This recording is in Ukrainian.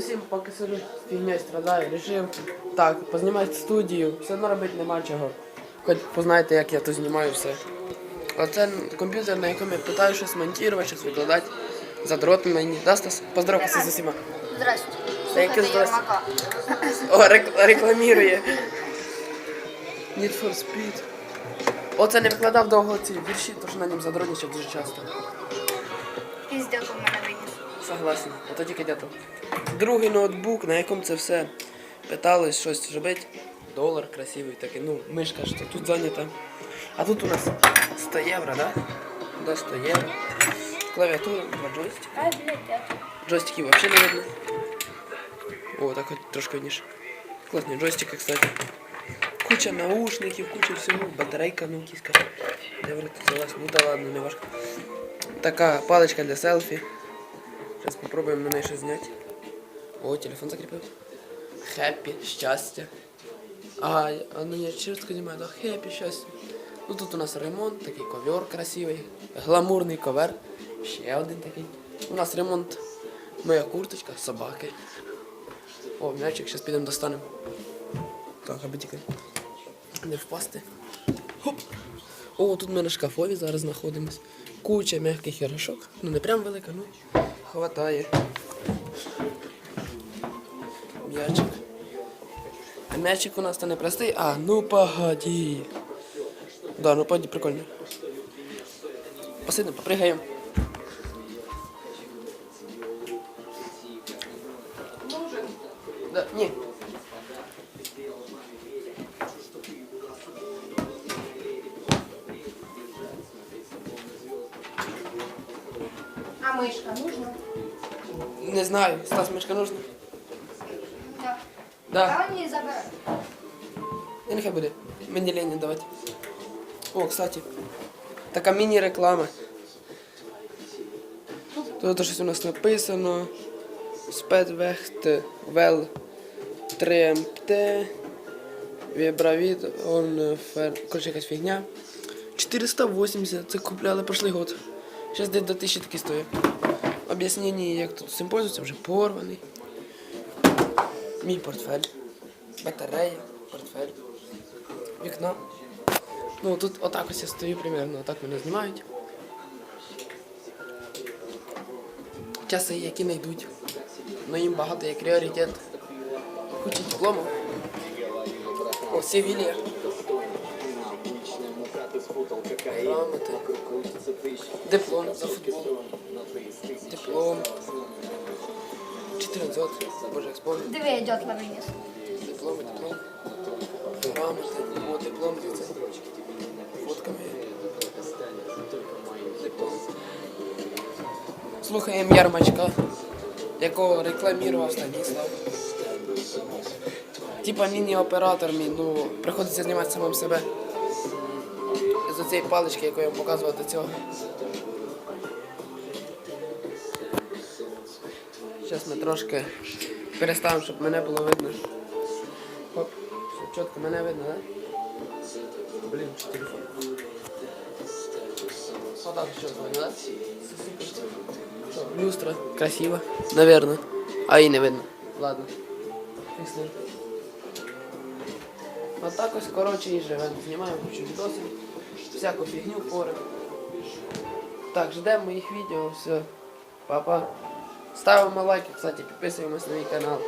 усім, поки сижу фігньою страдаю, рішив так, познімати студію, все одно робити нема чого. Хоч познаєте, як я тут знімаю все. Оце комп'ютер, на якому я питаю щось монтувати, щось викладати. Задрот мені. Да, Стас? Поздоровайся з усіма. Слухайте здрасте? Єрмака. О, рек- рекламірує. Need for Speed. Оце не викладав довго ці вірші, тож на ньому задронічав дуже часто. Согласен. Ото тільки дято. Другий ноутбук, на якому це все питались щось робити. Долар красивий такий, ну, мишка ж тут зайнята. А тут у нас 100 євро, да? Да, 100 євро. Клавіатура, два джойстика. Тут. Джойстиків вообще не видно. О, так от трошки видніше. Класні джойстики, кстати. Куча наушників, куча всього, батарейка, ну кіска. Де вроде взялась? Ну да ладно, не важко. Така паличка для селфі. Зараз попробуємо на неї щось зняти. О, телефон закріпив. Хеппі, щастя. А, ну я чітко знімаю, да, хеппі, щастя. Ну тут у нас ремонт, такий ковер красивий, гламурний ковер. Ще один такий. У нас ремонт. Моя курточка, собаки. О, м'ячик, зараз підемо достанемо. Так, аби тільки не впасти. Хоп. О, тут ми на шкафові зараз знаходимось. Куча м'яких іграшок. Ну не прям велика, ну хватає. М'ячик. А м'ячик у нас то не простий, а ну погоді. Да, ну погоді, прикольно. Посидимо, попригаємо. Да, ні. А мишка нужна? Не знаю, Стас, мишка нужна? Так. Да. А вони забирай. І нехай буде. Мені лень давати. О, кстати, така міні-реклама. Тут щось у нас написано. Спецвехт Вел 3МТ. Вібравід, он фер. Короче, якась фігня. 480, це купляли прошлий год. Зараз десь до 1000 таки стоїть. Об'яснення, як тут цим пользуються, вже порваний. Мій портфель. Батарея, портфель. Вікно. Ну тут отак ось я стою примерно, отак мене знімають. Часи, які не йдуть. Ну їм багато є пріоритет. Куча дипломів. О, Севілія. Грамоти. Диплом за футбол. Диплом. 1400. Боже, як спомню. Диви, дятла виніс. Диплом, диплом. Грамоти, о, диплом, дивіться. Фотками. Диплом. Слухаємо Ярмачка, якого рекламував Станіслав. Типа міні-оператор мій, ну, приходиться знімати самим себе. Цієї палички, яку я вам показував до цього. Зараз ми трошки переставимо, щоб мене було видно. Хоп, чітко мене видно, да? Блін, що телефон. Отак що видно, да? Що, люстра, красиво, наверное. А її не видно. Ладно. З. Отак ось, коротше, і живемо. Знімаємо кучу відосів, всяку фігню порив. Так, ждемо моїх відео, все. Папа. Ставимо лайки, кстати, підписуємось на мій канал.